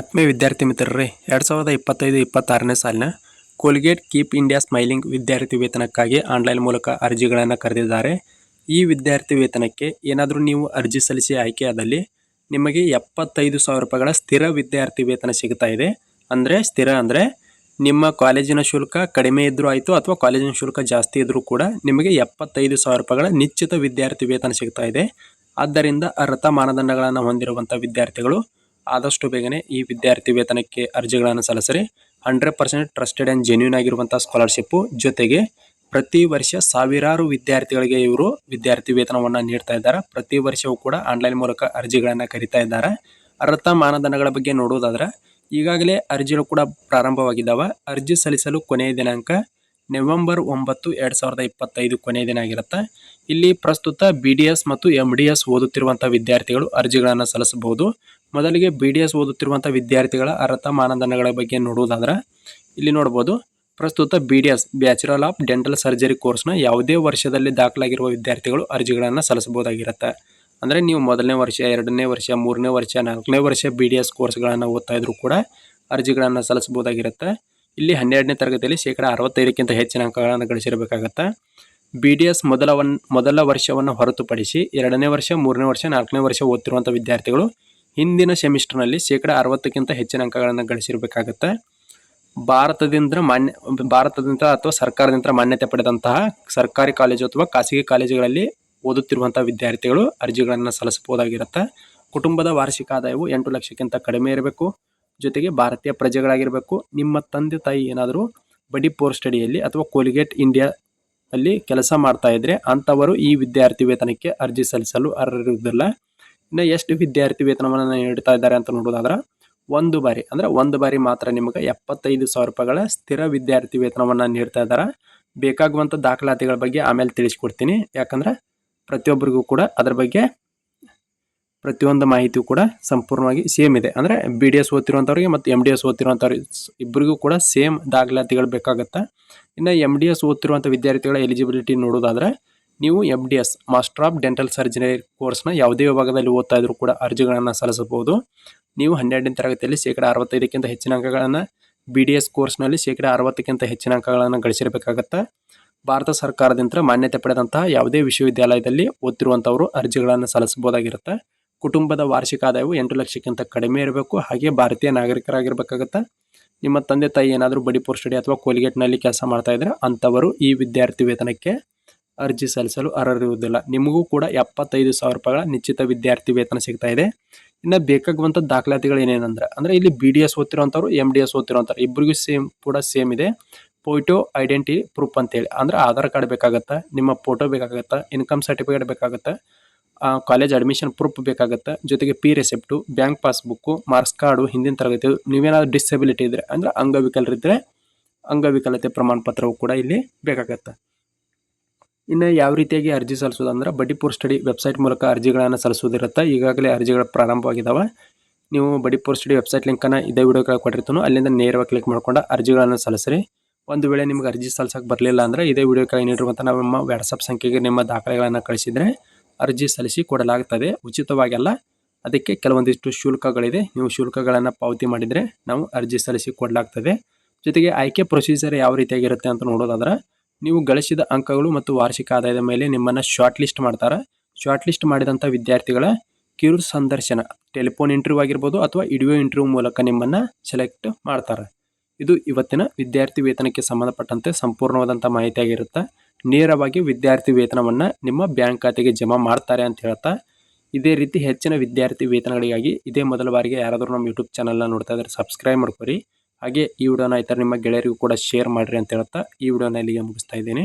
ಆತ್ಮೀಯ ವಿದ್ಯಾರ್ಥಿ ಮಿತ್ರರೇ, ಎರಡು ಸಾವಿರದ ಇಪ್ಪತ್ತೈದು ಇಪ್ಪತ್ತಾರನೇ ಸಾಲಿನ ಕೋಲ್ಗೇಟ್ ಕೀಪ್ ಇಂಡಿಯಾ ಸ್ಮೈಲಿಂಗ್ ವಿದ್ಯಾರ್ಥಿ ವೇತನಕ್ಕಾಗಿ ಆನ್ಲೈನ್ ಮೂಲಕ ಅರ್ಜಿಗಳನ್ನು ಕರೆದಿದ್ದಾರೆ. ಈ ವಿದ್ಯಾರ್ಥಿ ವೇತನಕ್ಕೆ ಏನಾದರೂ ನೀವು ಅರ್ಜಿ ಸಲ್ಲಿಸಿ ಆಯ್ಕೆಯಾದಲ್ಲಿ ನಿಮಗೆ ಎಪ್ಪತ್ತೈದು ಸಾವಿರ ರೂಪಾಯಿಗಳ ಸ್ಥಿರ ವಿದ್ಯಾರ್ಥಿ ವೇತನ ಸಿಗ್ತಾ ಇದೆ. ಅಂದರೆ ಸ್ಥಿರ ಅಂದರೆ ನಿಮ್ಮ ಕಾಲೇಜಿನ ಶುಲ್ಕ ಕಡಿಮೆ ಇದ್ದರೂ ಆಯಿತು ಅಥವಾ ಕಾಲೇಜಿನ ಶುಲ್ಕ ಜಾಸ್ತಿ ಇದ್ದರೂ ಕೂಡ ನಿಮಗೆ ಎಪ್ಪತ್ತೈದು ಸಾವಿರ ರೂಪಾಯಿಗಳ ನಿಶ್ಚಿತ ವಿದ್ಯಾರ್ಥಿ ವೇತನ ಸಿಗ್ತಾ ಇದೆ. ಆದ್ದರಿಂದ ಅರ್ಹತಾ ಮಾನದಂಡಗಳನ್ನು ಹೊಂದಿರುವಂಥ ವಿದ್ಯಾರ್ಥಿಗಳು ಆದಷ್ಟು ಬೇಗನೆ ಈ ವಿದ್ಯಾರ್ಥಿ ವೇತನಕ್ಕೆ ಅರ್ಜಿಗಳನ್ನು ಸಲ್ಲಿಸಿರಿ. Hundred percent trusted and genuine ಆಗಿರುವಂಥ ಸ್ಕಾಲರ್ಶಿಪ್ಪು ಜೊತೆಗೆ ಪ್ರತಿ ವರ್ಷ ಸಾವಿರಾರು ವಿದ್ಯಾರ್ಥಿಗಳಿಗೆ ಇವರು ವಿದ್ಯಾರ್ಥಿ ವೇತನವನ್ನು ನೀಡ್ತಾ ಇದ್ದಾರೆ. ಪ್ರತಿ ವರ್ಷವೂ ಕೂಡ ಆನ್ಲೈನ್ ಮೂಲಕ ಅರ್ಜಿಗಳನ್ನು ಕರಿತಾ ಇದ್ದಾರೆ. ಅರ್ಹತಾ ಮಾನದಂಡಗಳ ಬಗ್ಗೆ ನೋಡುವುದಾದ್ರೆ, ಈಗಾಗಲೇ ಅರ್ಜಿಗಳು ಕೂಡ ಪ್ರಾರಂಭವಾಗಿದ್ದಾವೆ. ಅರ್ಜಿ ಸಲ್ಲಿಸಲು ಕೊನೆಯ ದಿನಾಂಕ ನವೆಂಬರ್ ಒಂಬತ್ತು ಎರಡು ಸಾವಿರದ ಇಪ್ಪತ್ತೈದು ಕೊನೆಯ ದಿನ ಆಗಿರುತ್ತೆ. ಇಲ್ಲಿ ಪ್ರಸ್ತುತ ಬಿ ಮತ್ತು ಎಂ ಡಿ ಎಸ್ ಓದುತ್ತಿರುವಂಥ ವಿದ್ಯಾರ್ಥಿಗಳು ಅರ್ಜಿಗಳನ್ನು ಸಲ್ಲಿಸಬಹುದು. ಮೊದಲಿಗೆ ಬಿ ಡಿ ಎಸ್ ಓದುತ್ತಿರುವಂಥ ವಿದ್ಯಾರ್ಥಿಗಳ ಅರ್ಹತಾ ಮಾನದಂಡಗಳ ಬಗ್ಗೆ ನೋಡುವುದಾದ್ರೆ, ಇಲ್ಲಿ ನೋಡ್ಬೋದು, ಪ್ರಸ್ತುತ B D S bachelor of dental surgery ಕೋರ್ಸ್ನ ಯಾವುದೇ ವರ್ಷದಲ್ಲಿ ದಾಖಲಾಗಿರುವ ವಿದ್ಯಾರ್ಥಿಗಳು ಅರ್ಜಿಗಳನ್ನು ಸಲ್ಲಿಸಬಹುದಾಗಿರುತ್ತೆ. ಅಂದರೆ ನೀವು ಮೊದಲನೇ ವರ್ಷ, ಎರಡನೇ ವರ್ಷ, ಮೂರನೇ ವರ್ಷ, ನಾಲ್ಕನೇ ವರ್ಷ ಬಿ ಡಿ ಎಸ್ ಕೋರ್ಸ್ಗಳನ್ನು ಓದ್ತಾ ಕೂಡ ಅರ್ಜಿಗಳನ್ನು ಸಲ್ಲಿಸಬಹುದಾಗಿರುತ್ತೆ. ಇಲ್ಲಿ ಹನ್ನೆರಡನೇ ತರಗತಿಯಲ್ಲಿ ಶೇಕಡ ಅರವತ್ತೈದಕ್ಕಿಂತ ಹೆಚ್ಚಿನ ಅಂಕಗಳನ್ನು ಗಳಿಸಿರಬೇಕಾಗತ್ತೆ. ಬಿ ಡಿ ಎಸ್ ಮೊದಲ ಮೊದಲ ವರ್ಷವನ್ನು ಹೊರತುಪಡಿಸಿ ಎರಡನೇ ವರ್ಷ, ಮೂರನೇ ವರ್ಷ, ನಾಲ್ಕನೇ ವರ್ಷ ಓದ್ತಿರುವಂಥ ವಿದ್ಯಾರ್ಥಿಗಳು ಹಿಂದಿನ ಸೆಮಿಸ್ಟರ್ನಲ್ಲಿ ಶೇಕಡ ಅರವತ್ತಕ್ಕಿಂತ ಹೆಚ್ಚಿನ ಅಂಕಗಳನ್ನು ಗಳಿಸಿರಬೇಕಾಗತ್ತೆ. ಭಾರತದಿಂದ ಮಾನ್ಯ, ಭಾರತದಿಂದ ಅಥವಾ ಸರ್ಕಾರದಿಂದ ಮಾನ್ಯತೆ ಪಡೆದಂತಹ ಸರ್ಕಾರಿ ಕಾಲೇಜು ಅಥವಾ ಖಾಸಗಿ ಕಾಲೇಜುಗಳಲ್ಲಿ ಓದುತ್ತಿರುವಂಥ ವಿದ್ಯಾರ್ಥಿಗಳು ಅರ್ಜಿಗಳನ್ನು ಸಲ್ಲಿಸಬಹುದಾಗಿರುತ್ತೆ. ಕುಟುಂಬದ ವಾರ್ಷಿಕ ಆದಾಯವು ಎಂಟು ಲಕ್ಷಕ್ಕಿಂತ ಕಡಿಮೆ ಇರಬೇಕು. ಜೊತೆಗೆ ಭಾರತೀಯ ಪ್ರಜೆಗಳಾಗಿರಬೇಕು. ನಿಮ್ಮ ತಂದೆ ತಾಯಿ ಏನಾದರೂ ಬಡಿ ಪೋರ್ ಸ್ಟಡಿಯಲ್ಲಿ ಅಥವಾ ಕೋಲ್ಗೇಟ್ ಇಂಡಿಯಾ ಅಲ್ಲಿ ಕೆಲಸ ಮಾಡ್ತಾ ಇದ್ರೆ ಅಂಥವರು ಈ ವಿದ್ಯಾರ್ಥಿ ವೇತನಕ್ಕೆ ಅರ್ಜಿ ಸಲ್ಲಿಸಲು ಅರ್ಹರಿರುವುದಿಲ್ಲ. ಇನ್ನು ಎಷ್ಟು ವಿದ್ಯಾರ್ಥಿ ವೇತನವನ್ನು ನೀಡ್ತಾ ಇದ್ದಾರೆ ಅಂತ ನೋಡೋದಾದ್ರೆ, ಒಂದು ಬಾರಿ, ಅಂದರೆ ಒಂದು ಬಾರಿ ಮಾತ್ರ ನಿಮಗೆ ಎಪ್ಪತ್ತೈದು ಸಾವಿರ ರೂಪಾಯಿಗಳ ಸ್ಥಿರ ವಿದ್ಯಾರ್ಥಿ ವೇತನವನ್ನು ನೀಡ್ತಾ ಇದ್ದಾರೆ. ಬೇಕಾಗುವಂಥ ದಾಖಲಾತಿಗಳ ಬಗ್ಗೆ ಆಮೇಲೆ ತಿಳಿಸ್ಕೊಡ್ತೀನಿ. ಯಾಕಂದ್ರೆ ಪ್ರತಿಯೊಬ್ಬರಿಗೂ ಕೂಡ ಅದ್ರ ಬಗ್ಗೆ ಪ್ರತಿಯೊಂದು ಮಾಹಿತಿಯು ಕೂಡ ಸಂಪೂರ್ಣವಾಗಿ ಸೇಮ್ ಇದೆ. ಅಂದರೆ ಬಿ ಡಿ ಎಸ್ ಓದ್ತಿರುವಂಥವ್ರಿಗೆ ಮತ್ತು ಎಂ ಡಿ ಎಸ್ ಓದ್ತಿರುವಂಥವ್ರಿಗೆ ಇಬ್ಬರಿಗೂ ಕೂಡ ಸೇಮ್ ದಾಖಲಾತಿಗಳು ಬೇಕಾಗುತ್ತೆ. ಇನ್ನು ಎಂ ಡಿ ಎಸ್ ಓದ್ತಿರುವಂಥ ವಿದ್ಯಾರ್ಥಿಗಳ ಎಲಿಜಿಬಿಲಿಟಿ ನೋಡೋದಾದ್ರೆ ನೀವು M D S master of dental surgery ಕೋರ್ಸ್ನ ಯಾವುದೇ ವಿಭಾಗದಲ್ಲಿ ಓದ್ತಾ ಇದ್ರೂ ಕೂಡ ಅರ್ಜಿಗಳನ್ನು ಸಲ್ಲಿಸಬಹುದು. ನೀವು ಹನ್ನೆರಡನೇ ತರಗತಿಯಲ್ಲಿ ಶೇಕಡ ಅರವತ್ತೈದಕ್ಕಿಂತ ಹೆಚ್ಚಿನ ಅಂಕಗಳನ್ನು ಬಿ ಡಿ ಎಸ್ ಕೋರ್ಸ್ನಲ್ಲಿ ಶೇಕಡ ಅರವತ್ತಕ್ಕಿಂತ ಹೆಚ್ಚಿನ ಅಂಕಗಳನ್ನು ಗಳಿಸಿರಬೇಕಾಗತ್ತೆ? ಭಾರತ ಸರ್ಕಾರದಿಂದ ಮಾನ್ಯತೆ ಪಡೆದಂತಹ ಯಾವುದೇ ವಿಶ್ವವಿದ್ಯಾಲಯದಲ್ಲಿ ಓದ್ತಿರುವಂಥವರು ಅರ್ಜಿಗಳನ್ನು ಸಲ್ಲಿಸಬಹುದಾಗಿರುತ್ತೆ. ಕುಟುಂಬದ ವಾರ್ಷಿಕ ಆದಾಯವು ಎಂಟು ಲಕ್ಷಕ್ಕಿಂತ ಕಡಿಮೆ ಇರಬೇಕು. ಹಾಗೆ ಭಾರತೀಯ ನಾಗರಿಕರಾಗಿರ್ಬೇಕಾಗತ್ತೆ? ನಿಮ್ಮ ತಂದೆ ತಾಯಿ ಏನಾದರೂ ಬಡಿ ಸ್ಟಡಿ ಅಥವಾ ಕೋಲ್ಗೇಟ್ನಲ್ಲಿ ಕೆಲಸ ಮಾಡ್ತಾ ಇದ್ರೆ ಅಂಥವರು ಈ ವಿದ್ಯಾರ್ಥಿ ವೇತನಕ್ಕೆ ಅರ್ಜಿ ಸಲ್ಲಿಸಲು ಅರ್ಹರಿರುವುದಿಲ್ಲ. ನಿಮಗೂ ಕೂಡ ಎಪ್ಪತ್ತೈದು ಸಾವಿರ ರೂಪಾಯಿಗಳ ನಿಶ್ಚಿತ ವಿದ್ಯಾರ್ಥಿ ವೇತನ ಸಿಗ್ತಾ ಇದೆ. ಇನ್ನು ಬೇಕಾಗುವಂಥ ದಾಖಲಾತಿಗಳು ಏನೇನಂದ್ರೆ, ಅಂದರೆ ಇಲ್ಲಿ ಬಿ ಡಿ ಎಸ್ ಓದ್ತಿರೋಂಥವ್ರು ಎಂ ಡಿ ಎಸ್ ಓದ್ತಿರೋಂಥವ್ರು ಇಬ್ಬರಿಗೂ ಸೇಮ್ ಕೂಡ ಸೇಮ್ ಇದೆ. ಫೋಟೋ ಐಡೆಂಟಿ ಪ್ರೂಫ್ ಅಂತೇಳಿ. ಅಂದರೆ ಆಧಾರ್ ಕಾರ್ಡ್ ಬೇಕಾಗುತ್ತೆ, ನಿಮ್ಮ ಫೋಟೋ ಬೇಕಾಗುತ್ತೆ ಇನ್ಕಮ್ ಸರ್ಟಿಫಿಕೇಟ್ ಬೇಕಾಗುತ್ತೆ ಕಾಲೇಜ್ ಅಡ್ಮಿಷನ್ ಪ್ರೂಫ್ ಬೇಕಾಗುತ್ತೆ, ಜೊತೆಗೆ P receipt bank passbook marks card ಹಿಂದಿನ ತರಗತಿ, ನೀವೇನಾದ್ರು ಡಿಸಬಿಲಿಟಿ ಇದ್ದರೆ ಅಂದರೆ ಅಂಗವಿಕಲರಿದ್ದರೆ ಅಂಗವಿಕಲತೆ ಪ್ರಮಾಣಪತ್ರವು ಕೂಡ ಇಲ್ಲಿ ಬೇಕಾಗತ್ತೆ. ಇನ್ನು ಯಾವ ರೀತಿಯಾಗಿ ಅರ್ಜಿ ಸಲ್ಲಿಸೋದು ಅಂದ್ರೆ ಬಡಿಪೋರ್ ಸ್ಟಡಿ ವೆಬ್ಸೈಟ್ ಮೂಲಕ ಅರ್ಜಿಗಳನ್ನು ಸಲ್ಲಿಸೋದಿರುತ್ತೆ. ಈಗಾಗಲೇ ಅರ್ಜಿಗಳು ಪ್ರಾರಂಭವಾಗಿದ್ದಾವೆ ನೀವು ಬಡಿಪೋರ್ ಸ್ಟಡಿ ವೆಬ್ಸೈಟ್ ಲಿಂಕನ್ನು ಇದೇ ವಿಡಿಯೋ ಕೆಳಗೆ ಕೊಟ್ಟಿರ್ತಾನೋ. ಅಲ್ಲಿಂದ ನೇರವಾಗಿ ಕ್ಲಿಕ್ ಮಾಡ್ಕೊಂಡು ಅರ್ಜಿಗಳನ್ನು ಸಲ್ಲಿಸ್ರಿ. ಒಂದು ವೇಳೆ ನಿಮ್ಗೆ ಅರ್ಜಿ ಸಲ್ಲಿಸೋಕೆ ಬರಲಿಲ್ಲ ಅಂದರೆ ಇದೇ ವಿಡಿಯೋ ಕೆಳಗೆ ನೀಡಿರುವಂಥ ನಮ್ಮ ವಾಟ್ಸಪ್ ಸಂಖ್ಯೆಗೆ ನಿಮ್ಮ ದಾಖಲೆಗಳನ್ನು ಕಳಿಸಿದರೆ ಅರ್ಜಿ ಸಲ್ಲಿಸಿ ಕೊಡಲಾಗುತ್ತದೆ ಉಚಿತವಾಗೆಲ್ಲ ಅದಕ್ಕೆ ಕೆಲವೊಂದಿಷ್ಟು ಶುಲ್ಕಗಳಿದೆ. ನೀವು ಶುಲ್ಕಗಳನ್ನು ಪಾವತಿ ಮಾಡಿದರೆ ನಾವು ಅರ್ಜಿ ಸಲ್ಲಿಸಿ ಕೊಡಲಾಗ್ತದೆ. ಜೊತೆಗೆ ಆಯ್ಕೆ ಪ್ರೊಸೀಜರ್ ಯಾವ ರೀತಿಯಾಗಿರುತ್ತೆ ಅಂತ ನೋಡೋದಾದ್ರೆ ನೀವು ಗಳಿಸಿದ ಅಂಕಗಳು ಮತ್ತು ವಾರ್ಷಿಕ ಆದಾಯದ ಮೇಲೆ ನಿಮ್ಮನ್ನು ಶಾರ್ಟ್ ಲಿಸ್ಟ್ ಮಾಡ್ತಾರೆ. ಶಾರ್ಟ್ ಲಿಸ್ಟ್ ಮಾಡಿದಂಥ ವಿದ್ಯಾರ್ಥಿಗಳ ಕಿರು ಸಂದರ್ಶನ ಟೆಲಿಫೋನ್ ಇಂಟರ್ವ್ಯೂ ಆಗಿರ್ಬೋದು ಅಥವಾ ಇಡಿಯೋ ಇಂಟರ್ವ್ಯೂ ಮೂಲಕ ನಿಮ್ಮನ್ನು ಸೆಲೆಕ್ಟ್ ಮಾಡ್ತಾರೆ. ಇದು ಇವತ್ತಿನ ವಿದ್ಯಾರ್ಥಿ ವೇತನಕ್ಕೆ ಸಂಬಂಧಪಟ್ಟಂತೆ ಸಂಪೂರ್ಣವಾದಂಥ ಮಾಹಿತಿಯಾಗಿರುತ್ತೆ. ನೇರವಾಗಿ ವಿದ್ಯಾರ್ಥಿ ವೇತನವನ್ನು ನಿಮ್ಮ ಬ್ಯಾಂಕ್ ಖಾತೆಗೆ ಜಮಾ ಮಾಡ್ತಾರೆ ಅಂತ ಹೇಳ್ತಾ, ಇದೇ ರೀತಿ ಹೆಚ್ಚಿನ ವಿದ್ಯಾರ್ಥಿ ವೇತನಗಳಿಗಾಗಿ ಇದೇ ಮೊದಲ ಬಾರಿಗೆ ಯಾರಾದರೂ ನಮ್ಮ ಯೂಟ್ಯೂಬ್ ಚಾನಲ್ನ ನೋಡ್ತಾ ಇದ್ದಾರೆ ಸಬ್ಸ್ಕ್ರೈಬ್ ಮಾಡ್ಕೊರಿ. ಹಾಗೆ ಈ ವಿಡಿಯೋನ ಈ ನಿಮ್ಮ ಗೆಳೆಯರಿಗೂ ಕೂಡ ಶೇರ್ ಮಾಡ್ರಿ ಅಂತ ಹೇಳ್ತಾ ಈ ವಿಡಿಯೋನ ಇಲ್ಲಿಗೆ ಮುಗಿಸ್ತಾ ಇದ್ದೀನಿ.